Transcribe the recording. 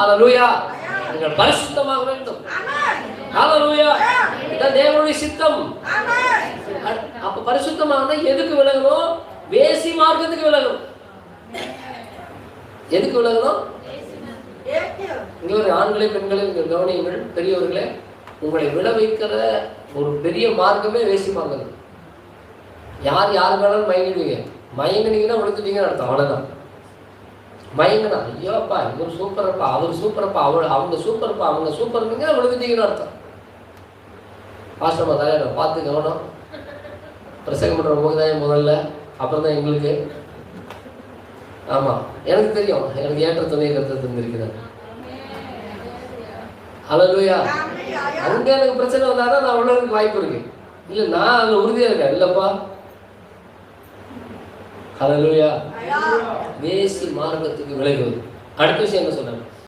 ஹalleluya. நீங்கள் பரிசுத்தமாக வேண்டும். ஹalleluya. இதான் தேவனுடைய சித்தம். அப்ப பரிசுத்தமாக எதுக்கு விலகணும்? வேசி மார்க்கத்துக்கு விலகணும். எதுக்கு விலகணும்? இங்கே ஒரு ஆண்களே பெண்களே இங்க கவனியுங்கள். பெரியவர்களே உங்களை விட வைக்கிற ஒரு பெரிய மார்க்கமே வேசி மார்க்கம் யார் யார் வேணாலும் மயங்கிடுவீங்க. மயங்கினீங்கன்னா விழுந்துட்டீங்கன்னு அர்த்தம். அவ்வளோதான் பயங்கரம். ஐயோப்பா இவர் சூப்பரப்பா அவர் சூப்பரப்பா அவள் அவங்க சூப்பரப்பா அவங்க சூப்பர்னுங்க விழுந்துட்டீங்கன்னு அர்த்தம். பாஸ்டமா தலைவர் பார்த்து கவனம். பிரசங்கம் பண்ற உங்களுக்கு தான் முதல்ல அப்புறம் தான் எங்களுக்கு. ஆமா எனக்கு தெரியும். எனக்கு ஏற்ற துணையை கருத்து தந்திருக்கிறார். ஹalleluya. அங்க எனக்கு பிரச்சனை வந்தாதான் நான் உள்ளதுக்கு வாய்ப்பு இருக்கு. இல்லை நான் அதில் உறுதியாக இருக்கேன். இல்லைப்பா. ஹலலூயா வேசி மார்க்கத்துக்கு விலகுவது அடுத்த விஷயம் என்ன சொன்னாங்க